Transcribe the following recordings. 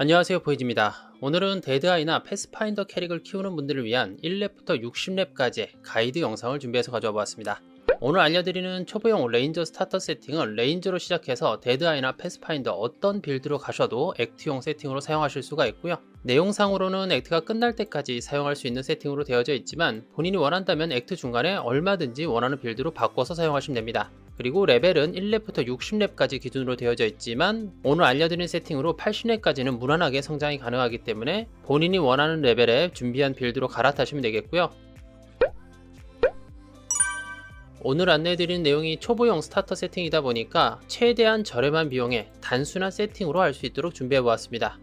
안녕하세요 보이지입니다. 오늘은 데드아이나 패스파인더 캐릭을 키우는 분들을 위한 1렙부터 60렙까지 가이드 영상을 준비해서 가져와 보았습니다. 오늘 알려드리는 초보용 레인저 스타터 세팅은 레인저로 시작해서 데드아이나 패스파인더 어떤 빌드로 가셔도 액트용 세팅으로 사용하실 수가 있고요. 내용상으로는 액트가 끝날 때까지 사용할 수 있는 세팅으로 되어져 있지만 본인이 원한다면 액트 중간에 얼마든지 원하는 빌드로 바꿔서 사용하시면 됩니다. 그리고 레벨은 1렙부터 60렙까지 기준으로 되어져 있지만 오늘 알려드린 세팅으로 80렙까지는 무난하게 성장이 가능하기 때문에 본인이 원하는 레벨에 준비한 빌드로 갈아타시면 되겠고요. 오늘 안내해드린 내용이 초보용 스타터 세팅이다 보니까 최대한 저렴한 비용에 단순한 세팅으로 할 수 있도록 준비해보았습니다.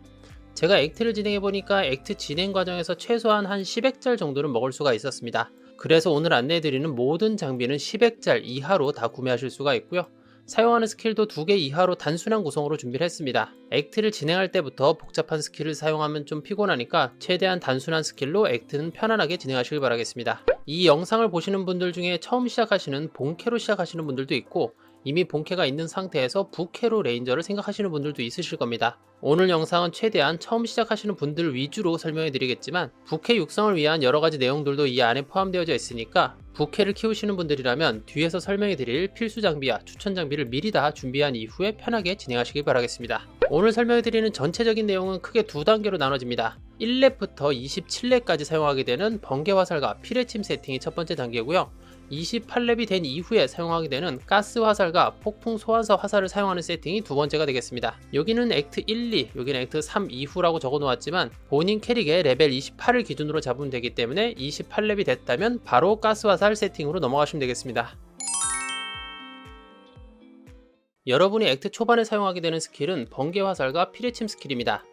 제가 액트를 진행해보니까 액트 진행 과정에서 최소한 한 10획짤 정도는 먹을 수가 있었습니다. 그래서 오늘 안내해드리는 모든 장비는 10획짤 이하로 다 구매하실 수가 있고요. 사용하는 스킬도 두개 이하로 단순한 구성으로 준비를 했습니다. 액트를 진행할 때부터 복잡한 스킬을 사용하면 좀 피곤하니까 최대한 단순한 스킬로 액트는 편안하게 진행하시길 바라겠습니다. 이 영상을 보시는 분들 중에 처음 시작하시는 본캐로 시작하시는 분들도 있고 이미 본캐가 있는 상태에서 부캐로 레인저를 생각하시는 분들도 있으실 겁니다. 오늘 영상은 최대한 처음 시작하시는 분들 위주로 설명해 드리겠지만 부캐 육성을 위한 여러 가지 내용들도 이 안에 포함되어져 있으니까 부캐를 키우시는 분들이라면 뒤에서 설명해 드릴 필수 장비와 추천 장비를 미리 다 준비한 이후에 편하게 진행하시길 바라겠습니다. 오늘 설명해 드리는 전체적인 내용은 크게 두 단계로 나눠집니다. 1렙부터 27렙까지 사용하게 되는 번개 화살과 피레침 세팅이 첫 번째 단계고요. 28렙이 된 이후에 사용하게 되는 가스 화살과 폭풍 소환사 화살을 사용하는 세팅이 두 번째가 되겠습니다. 여기는 액트 1, 2, 여기는 액트 3 이후라고 적어 놓았지만 본인 캐릭의 레벨 28을 기준으로 잡으면 되기 때문에 28렙이 됐다면 바로 가스 화살 세팅으로 넘어가시면 되겠습니다. 여러분이 액트 초반에 사용하게 되는 스킬은 번개 화살과 피레침 스킬입니다.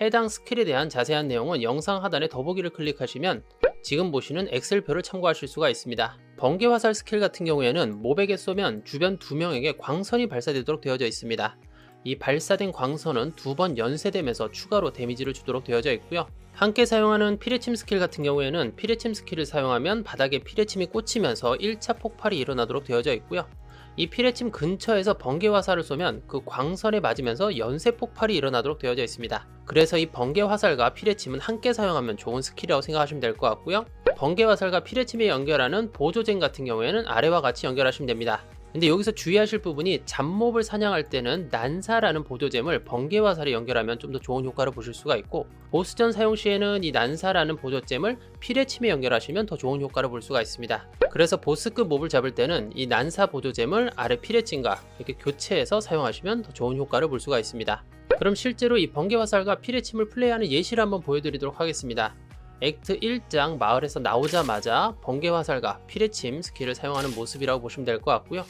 해당 스킬에 대한 자세한 내용은 영상 하단에 더보기를 클릭하시면 지금 보시는 엑셀표를 참고하실 수가 있습니다. 번개 화살 스킬 같은 경우에는 몹에게 쏘면 주변 두 명에게 광선이 발사되도록 되어져 있습니다. 이 발사된 광선은 두 번 연쇄되면서 추가로 데미지를 주도록 되어져 있고요. 함께 사용하는 피레침 스킬 같은 경우에는 피레침 스킬을 사용하면 바닥에 피레침이 꽂히면서 1차 폭발이 일어나도록 되어져 있고요. 이 피레침 근처에서 번개 화살을 쏘면 그 광선에 맞으면서 연쇄 폭발이 일어나도록 되어져 있습니다. 그래서 이 번개 화살과 피레침은 함께 사용하면 좋은 스킬이라고 생각하시면 될 것 같고요. 번개 화살과 피레침에 연결하는 보조젠 같은 경우에는 아래와 같이 연결하시면 됩니다. 근데 여기서 주의하실 부분이 잡몹을 사냥할 때는 난사라는 보조잼을 번개 화살에 연결하면 좀 더 좋은 효과를 보실 수가 있고 보스전 사용 시에는 이 난사라는 보조잼을 피레침에 연결하시면 더 좋은 효과를 볼 수가 있습니다. 그래서 보스급 몹을 잡을 때는 이 난사 보조잼을 아래 피레침과 이렇게 교체해서 사용하시면 더 좋은 효과를 볼 수가 있습니다. 그럼 실제로 이 번개 화살과 피레침을 플레이하는 예시를 한번 보여드리도록 하겠습니다. 액트 1장 마을에서 나오자마자 번개 화살과 피레침 스킬을 사용하는 모습이라고 보시면 될 것 같고요.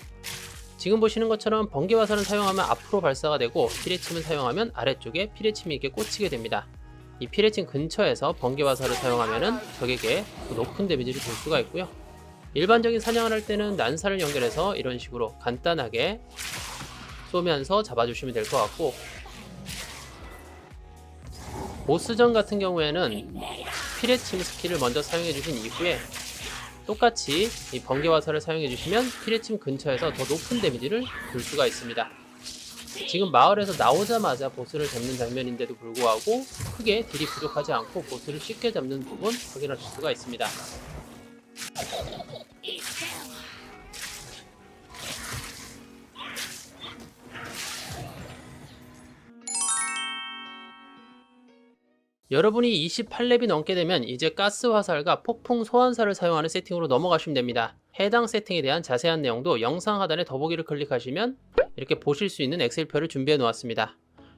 지금 보시는 것처럼 번개 화살은 사용하면 앞으로 발사가 되고 피레침을 사용하면 아래쪽에 피레침이 이렇게 꽂히게 됩니다. 이 피레침 근처에서 번개 화살을 사용하면 적에게 높은 데미지를 줄 수가 있고요. 일반적인 사냥을 할 때는 난사를 연결해서 이런 식으로 간단하게 쏘면서 잡아주시면 될 것 같고 보스전 같은 경우에는 피레침 스킬을 먼저 사용해 주신 이후에 똑같이 이 번개 화살을 사용해 주시면 피레침 근처에서 더 높은 데미지를 줄 수가 있습니다. 지금 마을에서 나오자마자 보스를 잡는 장면인데도 불구하고 크게 딜이 부족하지 않고 보스를 쉽게 잡는 부분 확인하실 수가 있습니다. 여러분이 28렙이 넘게 되면 이제 가스 화살과 폭풍 소환사를 사용하는 세팅으로 넘어가시면 됩니다. 해당 세팅에 대한 자세한 내용도 영상 하단에 더보기를 클릭하시면 이렇게 보실 수 있는 엑셀표를 준비해 놓았습니다.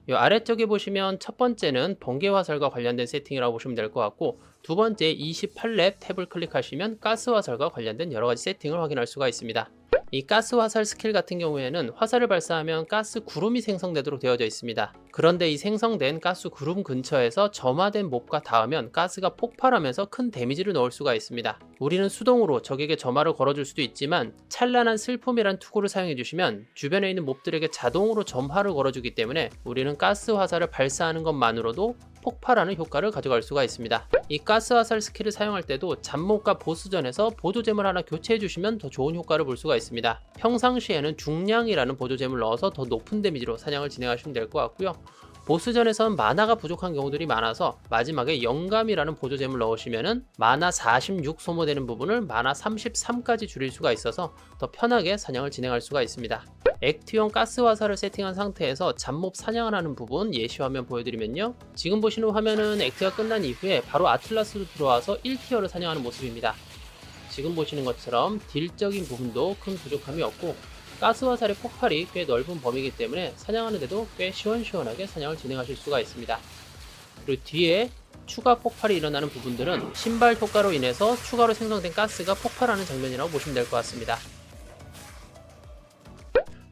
이 아래쪽에 보시면 첫 번째는 번개 화살과 관련된 세팅이라고 보시면 될 것 같고 두 번째 28렙 탭을 클릭하시면 가스 화살과 관련된 여러 가지 세팅을 확인할 수가 있습니다. 이 가스 화살 스킬 같은 경우에는 화살을 발사하면 가스 구름이 생성되도록 되어져 있습니다. 그런데 이 생성된 가스 구름 근처에서 점화된 몹과 닿으면 가스가 폭발하면서 큰 데미지를 넣을 수가 있습니다. 우리는 수동으로 적에게 점화를 걸어줄 수도 있지만 찬란한 슬픔이란 투구를 사용해 주시면 주변에 있는 몹들에게 자동으로 점화를 걸어주기 때문에 우리는 가스 화살을 발사하는 것만으로도 폭발하는 효과를 가져갈 수가 있습니다. 이 가스 화살 스킬을 사용할 때도 잡목과 보스전에서 보조잼을 하나 교체해 주시면 더 좋은 효과를 볼 수가 있습니다. 평상시에는 중량이라는 보조잼을 넣어서 더 높은 데미지로 사냥을 진행하시면 될 것 같고요. 보스전에선 마나가 부족한 경우들이 많아서 마지막에 영감이라는 보조잼을 넣으시면은 마나 46 소모되는 부분을 마나 33까지 줄일 수가 있어서 더 편하게 사냥을 진행할 수가 있습니다. 액트용 가스 화살을 세팅한 상태에서 잡몹 사냥을 하는 부분 예시 화면 보여드리면요. 지금 보시는 화면은 액트가 끝난 이후에 바로 아틀라스로 들어와서 1티어를 사냥하는 모습입니다. 지금 보시는 것처럼 딜적인 부분도 큰 부족함이 없고 가스 화살의 폭발이 꽤 넓은 범위이기 때문에 사냥하는데도 꽤 시원시원하게 사냥을 진행하실 수가 있습니다. 그리고 뒤에 추가 폭발이 일어나는 부분들은 신발 효과로 인해서 추가로 생성된 가스가 폭발하는 장면이라고 보시면 될 것 같습니다.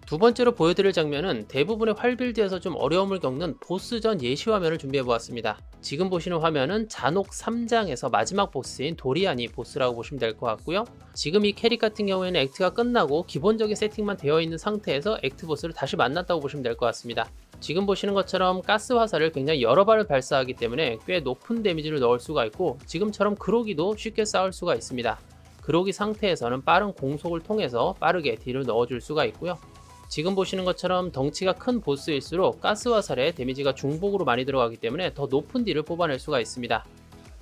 두 번째로 보여드릴 장면은 대부분의 활빌드에서 좀 어려움을 겪는 보스전 예시 화면을 준비해 보았습니다. 지금 보시는 화면은 잔혹 3장에서 마지막 보스인 도리안이 보스라고 보시면 될 것 같고요. 지금 이 캐릭 같은 경우에는 액트가 끝나고 기본적인 세팅만 되어 있는 상태에서 액트 보스를 다시 만났다고 보시면 될 것 같습니다. 지금 보시는 것처럼 가스 화살을 굉장히 여러 발을 발사하기 때문에 꽤 높은 데미지를 넣을 수가 있고 지금처럼 그로기도 쉽게 쌓을 수가 있습니다. 그로기 상태에서는 빠른 공속을 통해서 빠르게 딜을 넣어줄 수가 있고요. 지금 보시는 것처럼 덩치가 큰 보스일수록 가스 화살에 데미지가 중복으로 많이 들어가기 때문에 더 높은 딜을 뽑아낼 수가 있습니다.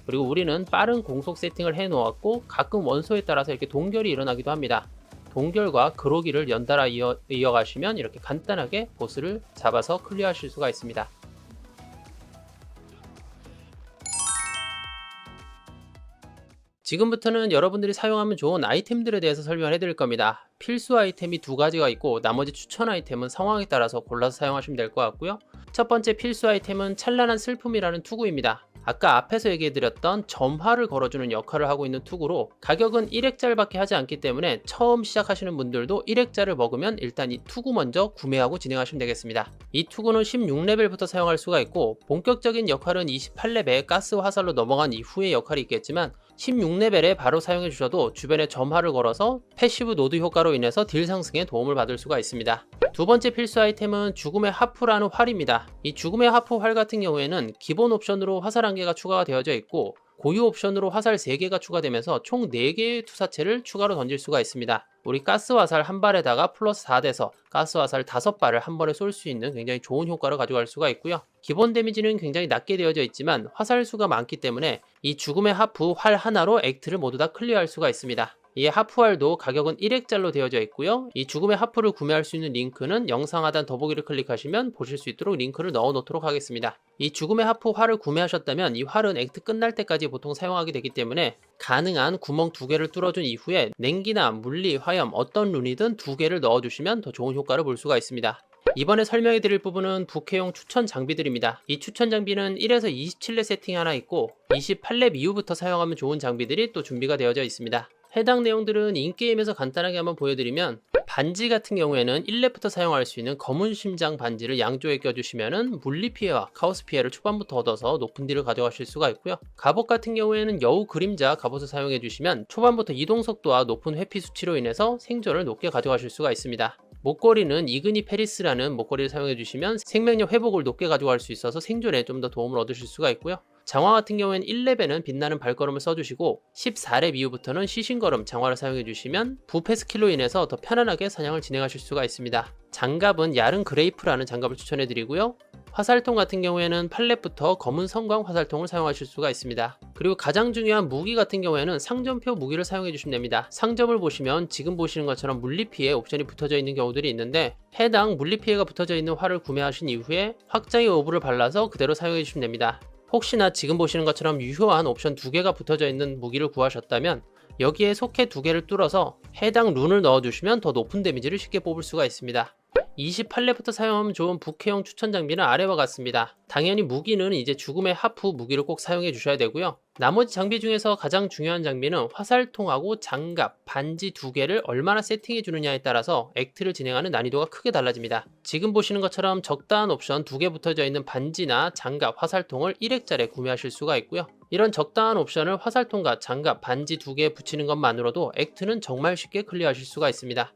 그리고 우리는 빠른 공속 세팅을 해 놓았고 가끔 원소에 따라서 이렇게 동결이 일어나기도 합니다. 동결과 그로기를 연달아 이어, 이어가시면 이렇게 간단하게 보스를 잡아서 클리어하실 수가 있습니다. 지금부터는 여러분들이 사용하면 좋은 아이템들에 대해서 설명을 해드릴 겁니다. 필수 아이템이 두 가지가 있고 나머지 추천 아이템은 상황에 따라서 골라서 사용하시면 될 것 같고요. 첫 번째 필수 아이템은 찬란한 슬픔이라는 투구입니다. 아까 앞에서 얘기해드렸던 점화를 걸어주는 역할을 하고 있는 투구로 가격은 1획짜리밖에 하지 않기 때문에 처음 시작하시는 분들도 1획짜를 먹으면 일단 이 투구 먼저 구매하고 진행하시면 되겠습니다. 이 투구는 16레벨부터 사용할 수가 있고 본격적인 역할은 28레벨 가스 화살로 넘어간 이후의 역할이 있겠지만 16레벨에 바로 사용해 주셔도 주변에 점화를 걸어서 패시브 노드 효과로 인해서 딜 상승에 도움을 받을 수가 있습니다. 두 번째 필수 아이템은 죽음의 하프라는 활입니다. 이 죽음의 하프 활 같은 경우에는 기본 옵션으로 화살 1개가 추가가 되어져 있고 고유 옵션으로 화살 3개가 추가되면서 총 4개의 투사체를 추가로 던질 수가 있습니다. 우리 가스 화살 한 발에다가 플러스 4돼서 가스 화살 5발을 한 번에 쏠 수 있는 굉장히 좋은 효과를 가져갈 수가 있고요. 기본 데미지는 굉장히 낮게 되어져 있지만 화살 수가 많기 때문에 이 죽음의 하프 활 하나로 액트를 모두 다 클리어할 수가 있습니다. 이 하프활도 가격은 1획짜리로 되어져 있고요. 이 죽음의 하프를 구매할 수 있는 링크는 영상 하단 더보기를 클릭하시면 보실 수 있도록 링크를 넣어 놓도록 하겠습니다. 이 죽음의 하프 활을 구매하셨다면 이 활은 액트 끝날 때까지 보통 사용하게 되기 때문에 가능한 구멍 두 개를 뚫어준 이후에 냉기나 물리, 화염 어떤 룬이든 두 개를 넣어주시면 더 좋은 효과를 볼 수가 있습니다. 이번에 설명해 드릴 부분은 부캐용 추천 장비들입니다. 이 추천 장비는 1에서 27렙 세팅 하나 있고 28렙 이후부터 사용하면 좋은 장비들이 또 준비가 되어져 있습니다. 해당 내용들은 인게임에서 간단하게 한번 보여드리면 반지 같은 경우에는 1렙부터 사용할 수 있는 검은 심장 반지를 양쪽에 껴주시면 물리 피해와 카오스 피해를 초반부터 얻어서 높은 딜을 가져가실 수가 있고요. 갑옷 같은 경우에는 여우 그림자 갑옷을 사용해 주시면 초반부터 이동 속도와 높은 회피 수치로 인해서 생존을 높게 가져가실 수가 있습니다. 목걸이는 이그니 페리스라는 목걸이를 사용해 주시면 생명력 회복을 높게 가져갈 수 있어서 생존에 좀 더 도움을 얻으실 수가 있고요. 장화 같은 경우에는 1렙에는 빛나는 발걸음을 써주시고 14렙 이후부터는 시신걸음 장화를 사용해 주시면 부패 스킬로 인해서 더 편안하게 사냥을 진행하실 수가 있습니다. 장갑은 야른 그레이프라는 장갑을 추천해 드리고요. 화살통 같은 경우에는 8렙부터 검은 성광 화살통을 사용하실 수가 있습니다. 그리고 가장 중요한 무기 같은 경우에는 상점표 무기를 사용해 주시면 됩니다. 상점을 보시면 지금 보시는 것처럼 물리피해 옵션이 붙어져 있는 경우들이 있는데 해당 물리피해가 붙어져 있는 활을 구매하신 이후에 확장의 오브를 발라서 그대로 사용해 주시면 됩니다. 혹시나 지금 보시는 것처럼 유효한 옵션 두 개가 붙어져 있는 무기를 구하셨다면 여기에 속해 두 개를 뚫어서 해당 룬을 넣어주시면 더 높은 데미지를 쉽게 뽑을 수가 있습니다. 28렙부터 사용하면 좋은 부캐용 추천 장비는 아래와 같습니다. 당연히 무기는 이제 죽음의 하프 무기를 꼭 사용해 주셔야 되고요. 나머지 장비 중에서 가장 중요한 장비는 화살통하고 장갑, 반지 두 개를 얼마나 세팅해 주느냐에 따라서 액트를 진행하는 난이도가 크게 달라집니다. 지금 보시는 것처럼 적당한 옵션 두 개 붙어져 있는 반지나 장갑, 화살통을 1액짜리 구매하실 수가 있고요. 이런 적당한 옵션을 화살통과 장갑, 반지 두 개 붙이는 것만으로도 액트는 정말 쉽게 클리어하실 수가 있습니다.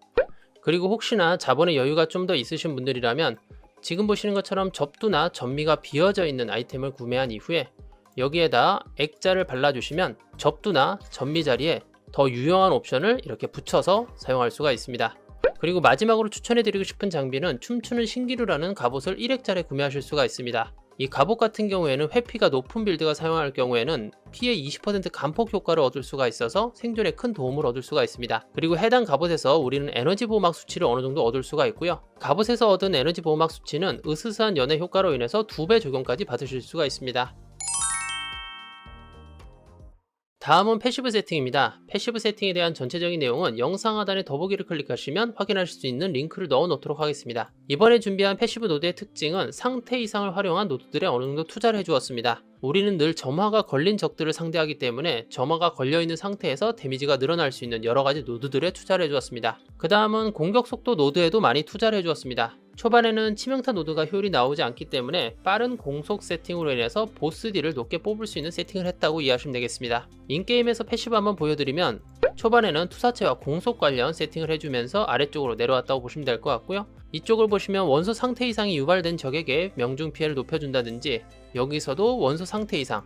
그리고 혹시나 자본의 여유가 좀 더 있으신 분들이라면 지금 보시는 것처럼 접두나 전미가 비어져 있는 아이템을 구매한 이후에 여기에다 액자를 발라주시면 접두나 전미 자리에 더 유용한 옵션을 이렇게 붙여서 사용할 수가 있습니다. 그리고 마지막으로 추천해드리고 싶은 장비는 춤추는 신기루라는 갑옷을 1획짜리 구매하실 수가 있습니다. 이 갑옷 같은 경우에는 회피가 높은 빌드가 사용할 경우에는 피해 20% 감폭 효과를 얻을 수가 있어서 생존에 큰 도움을 얻을 수가 있습니다. 그리고 해당 갑옷에서 우리는 에너지 보호막 수치를 어느 정도 얻을 수가 있고요. 갑옷에서 얻은 에너지 보호막 수치는 으스스한 연의 효과로 인해서 2배 적용까지 받으실 수가 있습니다. 다음은 패시브 세팅입니다. 패시브 세팅에 대한 전체적인 내용은 영상 하단에 더보기를 클릭하시면 확인하실 수 있는 링크를 넣어 놓도록 하겠습니다. 이번에 준비한 패시브 노드의 특징은 상태 이상을 활용한 노드들에 어느 정도 투자를 해주었습니다. 우리는 늘 점화가 걸린 적들을 상대하기 때문에 점화가 걸려있는 상태에서 데미지가 늘어날 수 있는 여러가지 노드들에 투자를 해주었습니다. 그 다음은 공격 속도 노드에도 많이 투자를 해주었습니다. 초반에는 치명타 노드가 효율이 나오지 않기 때문에 빠른 공속 세팅으로 인해서 보스 딜을 높게 뽑을 수 있는 세팅을 했다고 이해하시면 되겠습니다. 인게임에서 패시브 한번 보여드리면 초반에는 투사체와 공속 관련 세팅을 해주면서 아래쪽으로 내려왔다고 보시면 될 것 같고요. 이쪽을 보시면 원소 상태 이상이 유발된 적에게 명중 피해를 높여준다든지 여기서도 원소 상태 이상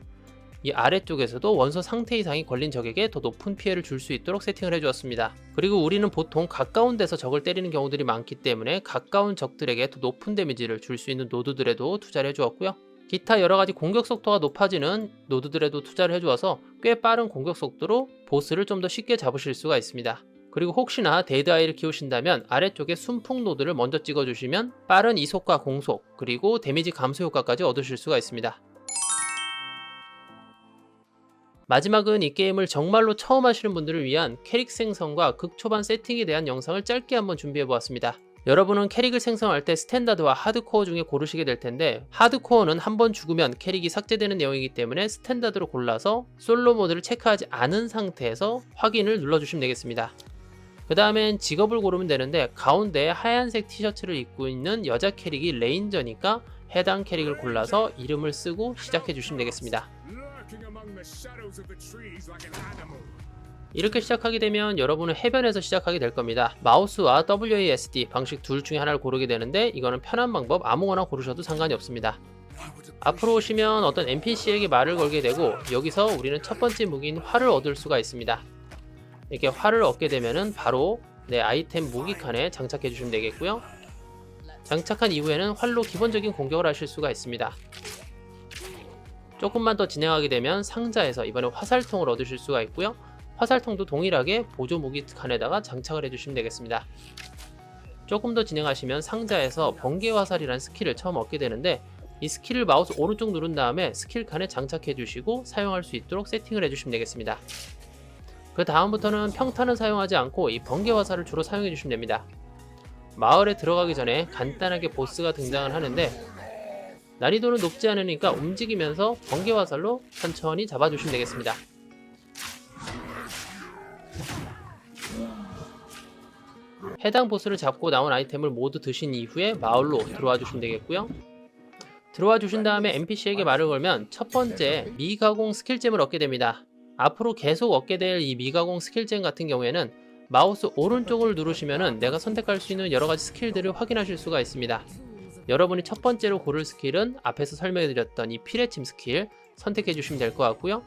이 아래쪽에서도 원소 상태 이상이 걸린 적에게 더 높은 피해를 줄 수 있도록 세팅을 해주었습니다. 그리고 우리는 보통 가까운 데서 적을 때리는 경우들이 많기 때문에 가까운 적들에게 더 높은 데미지를 줄 수 있는 노드들에도 투자를 해주었고요. 기타 여러 가지 공격 속도가 높아지는 노드들에도 투자를 해주어서 꽤 빠른 공격 속도로 보스를 좀 더 쉽게 잡으실 수가 있습니다. 그리고 혹시나 데드 아이를 키우신다면 아래쪽에 순풍 노드를 먼저 찍어주시면 빠른 이속과 공속 그리고 데미지 감소 효과까지 얻으실 수가 있습니다. 마지막은 이 게임을 정말로 처음 하시는 분들을 위한 캐릭 생성과 극초반 세팅에 대한 영상을 짧게 한번 준비해 보았습니다. 여러분은 캐릭을 생성할 때 스탠다드와 하드코어 중에 고르시게 될 텐데 하드코어는 한 번 죽으면 캐릭이 삭제되는 내용이기 때문에 스탠다드로 골라서 솔로 모드를 체크하지 않은 상태에서 확인을 눌러주시면 되겠습니다. 그 다음엔 직업을 고르면 되는데 가운데 하얀색 티셔츠를 입고 있는 여자 캐릭이 레인저니까 해당 캐릭을 골라서 이름을 쓰고 시작해 주시면 되겠습니다. 이렇게 시작하게 되면 여러분은 해변에서 시작하게 될 겁니다. 마우스와 WASD 방식 둘 중에 하나를 고르게 되는데 이거는 편한 방법 아무거나 고르셔도 상관이 없습니다. 앞으로 오시면 어떤 NPC에게 말을 걸게 되고 여기서 우리는 첫 번째 무기인 활을 얻을 수가 있습니다. 이렇게 활을 얻게 되면은 바로 내 아이템 무기 칸에 장착해 주시면 되겠고요. 장착한 이후에는 활로 기본적인 공격을 하실 수가 있습니다. 조금만 더 진행하게 되면 상자에서 이번에 화살통을 얻으실 수가 있고요. 화살통도 동일하게 보조 무기 칸에다가 장착을 해주시면 되겠습니다. 조금 더 진행하시면 상자에서 번개 화살이라는 스킬을 처음 얻게 되는데 이 스킬을 마우스 오른쪽 누른 다음에 스킬 칸에 장착해 주시고 사용할 수 있도록 세팅을 해주시면 되겠습니다. 그 다음부터는 평탄은 사용하지 않고 이 번개 화살을 주로 사용해 주시면 됩니다. 마을에 들어가기 전에 간단하게 보스가 등장을 하는데 난이도는 높지 않으니까 움직이면서 번개 화살로 천천히 잡아주시면 되겠습니다. 해당 보스를 잡고 나온 아이템을 모두 드신 이후에 마을로 들어와 주시면 되겠고요. 들어와 주신 다음에 NPC에게 말을 걸면 첫 번째 미가공 스킬잼을 얻게 됩니다. 앞으로 계속 얻게 될 이 미가공 스킬잼 같은 경우에는 마우스 오른쪽을 누르시면 내가 선택할 수 있는 여러 가지 스킬들을 확인하실 수가 있습니다. 여러분이 첫 번째로 고를 스킬은 앞에서 설명해드렸던 이 피레침 스킬 선택해 주시면 될 것 같고요.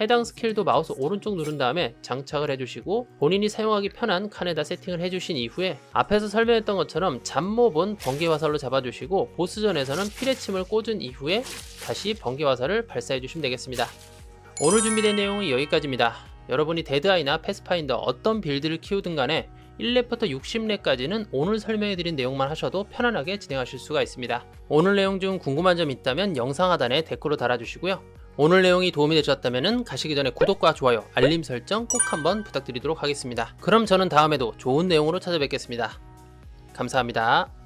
해당 스킬도 마우스 오른쪽 누른 다음에 장착을 해주시고 본인이 사용하기 편한 칸에다 세팅을 해주신 이후에 앞에서 설명했던 것처럼 잡몹은 번개 화살로 잡아주시고 보스전에서는 피레침을 꽂은 이후에 다시 번개 화살을 발사해 주시면 되겠습니다. 오늘 준비된 내용은 여기까지입니다. 여러분이 데드아이나 패스파인더 어떤 빌드를 키우든 간에 1렙부터 60렙까지는 오늘 설명해드린 내용만 하셔도 편안하게 진행하실 수가 있습니다. 오늘 내용 중 궁금한 점 있다면 영상 하단에 댓글로 달아주시고요. 오늘 내용이 도움이 되셨다면 가시기 전에 구독과 좋아요, 알림 설정 꼭 한번 부탁드리도록 하겠습니다. 그럼 저는 다음에도 좋은 내용으로 찾아뵙겠습니다. 감사합니다.